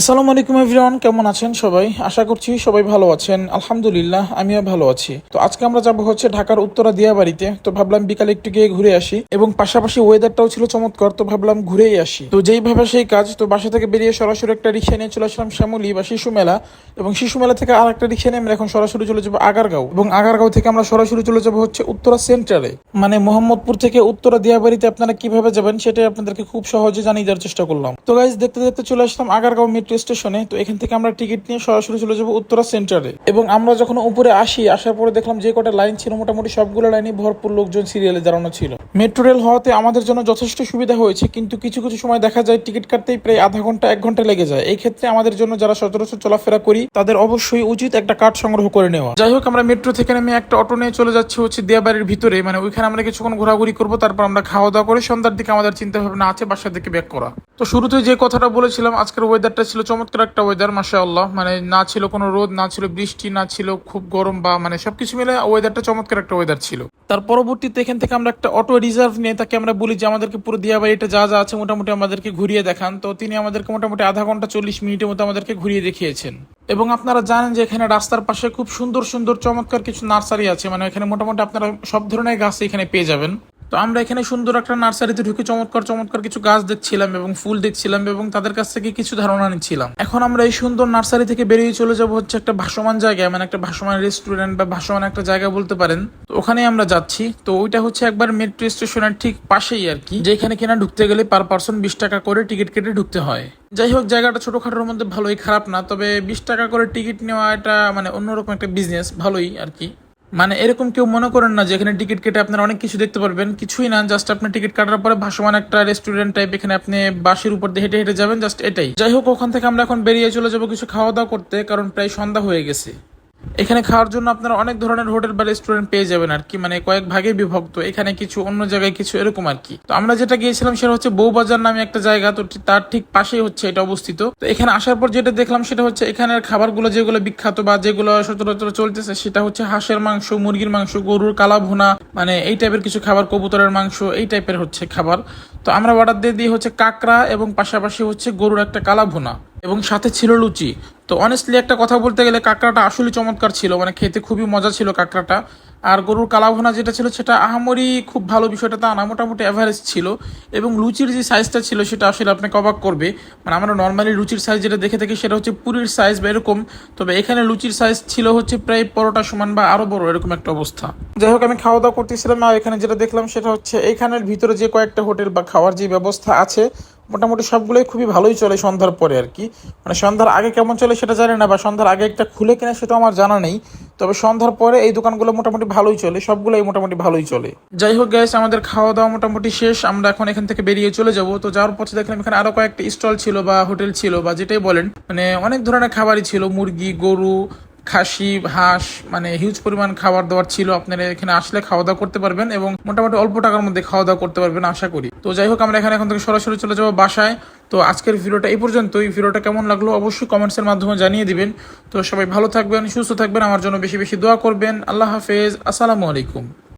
আসসালামু আলাইকুম এভরিওয়ান, কেমন আছেন সবাই? আশা করছি সবাই ভালো আছেন। আলহামদুলিল্লাহ, আমিও ভালো আছি। তো আজকে আমরা যাব হচ্ছে ঢাকার উত্তরা দিয়াবাড়িতে। তো ভাবলাম বিকালে একটু গিয়ে ঘুরে আসি এবং পাশাপাশি ওয়েদারটাও ছিল চমৎকার, তো ভাবলাম ঘুরেই আসি। তো যেইভাবে সেই কাজ, তো বাসা থেকে বেরিয়ে সরাসরি একটা রিক্সা নিয়ে চলে আসলাম শ্যামলী বা শিশু মেলা। এবং শিশু মেলা থেকে আর একটা রিক্সা নিয়ে আমরা এখন সরাসরি চলে যাব আগারগাঁও। এবং আগারগাঁও থেকে আমরা সরাসরি চলে যাব হচ্ছে উত্তরা সেন্টারে মানে মোহাম্মদপুর থেকে উত্তরা দিয়াবাড়িতে আপনারা কীভাবে যাবেন, সেটাই আপনাদেরকে খুব সহজে জানিয়ে দেওয়ার চেষ্টা করলাম। তো গাইজ দেখতে দেখতে চলে আসলাম আগারগাঁও মেট্রো স্টেশনে তো এখান থেকে আমরা টিকিট নিয়ে সরাসরি চলে যাব উত্তরা সেন্টারে এবং আমরা যখন উপরে আসি, আসার পরে দেখলাম যে কটা লাইন ছিল, মোটামুটি সবগুলো লাইনে ভরপুর লোকজন সিরিয়ালে দাঁড়ানো ছিল। মেট্রো রেল হওয়াতে আমাদের জন্য যথেষ্ট সুবিধা হয়েছে, কিন্তু কিছু কিছু সময় দেখা যায় টিকিট কাটতেই প্রায় আধা ঘণ্টা, এক ঘণ্টা লেগে যায়। এই ক্ষেত্রে আমাদের জন্য যারা সচরাচর চলাফেরা করি, তাদের অবশ্যই উচিত একটা কার্ড সংগ্রহ করে নেওয়া। যাই হোক, আমরা মেট্রো থেকে নেমে একটা অটো নিয়ে চলে যাচ্ছি হচ্ছে দিয়াবাড়ির ভিতরে। মানে ওইখানে আমরা কিছুক্ষণ ঘোরাঘুরি করব, তারপর আমরা খাওয়া দাওয়া করে সন্ধ্যার দিকে আমাদের চিন্তা ভাবনা আছে, বাসার দিকে ব্যাক করা। তো শুরুতে যে কথাটা বলেছিলাম, আজকের ওয়েদারটা ছিল চমৎকার একটা ওয়েদার মাসা আল্লাহ মানে না ছিল কোনো রোদ, না ছিল বৃষ্টি, না ছিল খুব গরম বা মানে সবকিছু মিলে ওয়েদারটা চমৎকার একটা ওয়েদার ছিল। তার পরবর্তীতে এখান থেকে আমরা একটা অটো রিজার্ভ নিয়ে তাকে আমরা বলি যে, আমাদেরকে পুরো দিয়াবাড়িটা যা যা আছে মোটামুটি আমাদেরকে ঘুরিয়ে দেখান। তো তিনি আমাদেরকে মোটামুটি আধা ঘণ্টা চল্লিশ মিনিটের মতো আমাদেরকে ঘুরিয়ে দেখিয়েছেন। এবং আপনারা জানেন যে, এখানে রাস্তার পাশে খুব সুন্দর সুন্দর চমৎকার কিছু নার্সারি আছে। মানে এখানে মোটামুটি আপনারা সব ধরনের গাছ এখানে পেয়ে যাবেন। তো আমরা এখানে সুন্দর একটা নার্সারিতে ঢুকে চমৎকার চমৎকার কিছু গাছ দেখছিলাম এবং ফুল দেখছিলাম এবং তাদের কাছ থেকে কিছু ধারণা নিচ্ছিলাম। এখন আমরা এই সুন্দর নার্সারি থেকে বেরিয়ে চলে যাব হচ্ছে একটা ভাসমান জায়গায় মানে একটা ভাসমান রেস্টুরেন্ট বা ভাসমান একটা জায়গা বলতে পারেন। তো ওখানেই আমরা যাচ্ছি। তো ওইটা হচ্ছে একবার মেট্রো স্টেশনের ঠিক পাশেই আর কি, যেখানে কিনা ঢুকতে গেলে পার পার্সন বিশ টাকা করে টিকিট কেটে ঢুকতে হয়। যাই হোক, জায়গাটা ছোটখাটোর মধ্যে ভালোই খারাপ না, তবে বিশ টাকা করে টিকিট নেওয়া এটা মানে অন্যরকম একটা বিজনেস ভালোই আর কি। মানে এরকম কেউ মনে করেন না যে এখানে টিকিট কেটে আপনারা অনেক কিছু দেখতে পারবেন? কিছুই না জাস্ট আপনি টিকিট কাটার পরে ভাসমান একটা রেস্টুরেন্ট টাইপ এখানে আপনি বাসের উপর দিয়ে হেঁটে হেঁটে যাবেন জাস্ট এটাই। যাই হোক, ওখান থেকে আমরা এখন বেরিয়ে চলে যাব কিছু খাওয়া দাওয়া করতে, কারণ প্রায় সন্ধ্যা হয়ে গেছে। এখানে খাওয়ার জন্য আপনারা অনেক ধরনের হোটেল বা রেস্টুরেন্ট পেয়ে যাবেন আর কি। মানে কয়েক ভাগে বিভক্ত। এখানে কিছু অন্য জায়গায় কিছু এরকম আর কি। তো আমরা যেটা গিয়েছিলাম সেটা হচ্ছে বউবাজার নামে একটা জায়গা। তো তার ঠিক পাশেই হচ্ছে এটা অবস্থিত। তো এখানে আসার পর যেটা দেখলাম সেটা হচ্ছে এখানের খাবারগুলো যেগুলো বিখ্যাত বা যেগুলো সচরাচর চলতেছে, সেটা হচ্ছে হাঁসের মাংস, মুরগির মাংস, গরুর কালা ভুনা মানে এই টাইপের কিছু খাবার, কবুতরের মাংস, এই টাইপের হচ্ছে খাবার। তো আমরা অর্ডার দিয়ে দিই হচ্ছে কাঁকড়া এবং পাশাপাশি হচ্ছে গরুর একটা কালা ভুনা এবং সাথে ছিল লুচি। তো অনেস্টলি একটা কথা বলতে গেলে কাঁকড়াটা আসলে চমৎকার ছিল মানে খেতে খুবই মজা ছিল কাঁকড়াটা। আর গরুর কালাভুনা যেটা ছিল সেটা আহামরি খুব ভালো বিষয়টা তা না, মোটামুটি অ্যাভারেজ ছিল এবং লুচির যে সাইজটা ছিল সেটা আসলে আপনাকে অবাক করবে। মানে আমরা নর্মালি লুচির সাইজ যেটা দেখে থাকি সেটা হচ্ছে পুরীর সাইজ বা এরকম, তবে এখানে লুচির সাইজ ছিল হচ্ছে প্রায় পরোটা সমান বা আরও বড় এরকম একটা অবস্থা। যাই হোক, আমি খাওয়া দাওয়া করতেছিলাম আর এখানে যেটা দেখলাম সেটা হচ্ছে এখানের ভিতরে যে কয়েকটা হোটেল বা খাওয়ার যে ব্যবস্থা আছে, মোটামুটি সবগুলোই খুবই ভালোই চলে সন্ধ্যার পরে আর কি। মানে সন্ধ্যার আগে কেমন চলে সেটা জানি না বা সন্ধ্যার আগে একটা খুলে কিনা সেটা আমার জানা নেই। তবে সন্ধ্যার পরে এই দোকানগুলো মোটামুটি ভালোই চলে, সবগুলোই মোটামুটি ভালোই চলে। যাই হোক গ্যাস আমাদের খাওয়া দাওয়া মোটামুটি শেষ, আমরা এখন এখান থেকে বেরিয়ে চলে যাব। তো যাওয়ার পথে দেখলাম এখানে আরও কয়েকটা স্টল ছিল বা হোটেল ছিল বা যেটাই বলেন মানে অনেক ধরনের খাবারই ছিল, মুরগি, গরু খাসি, হাঁস মানে হিউজ পরিমাণ খাবার দাবার ছিল। আপনারা এখানে আসলে খাওয়া দাওয়া করতে পারবেন এবং মোটামুটি অল্প টাকার মধ্যে খাওয়া দাওয়া করতে পারবেন আশা করি। তো যাই হোক, আমরা এখানে এখন থেকে সরাসরি চলে যাব বাসায়। তো আজকের ভিডিওটা এই পর্যন্ত এই ভিডিওটা কেমন লাগল অবশ্যই কমেন্টসের মাধ্যমে জানিয়ে দিবেন। তো সবাই ভালো থাকবেন, সুস্থ থাকবেন। আমার জন্য বেশি বেশি দোয়া করবেন। আল্লাহ হাফেজ। আসসালামু আলাইকুম।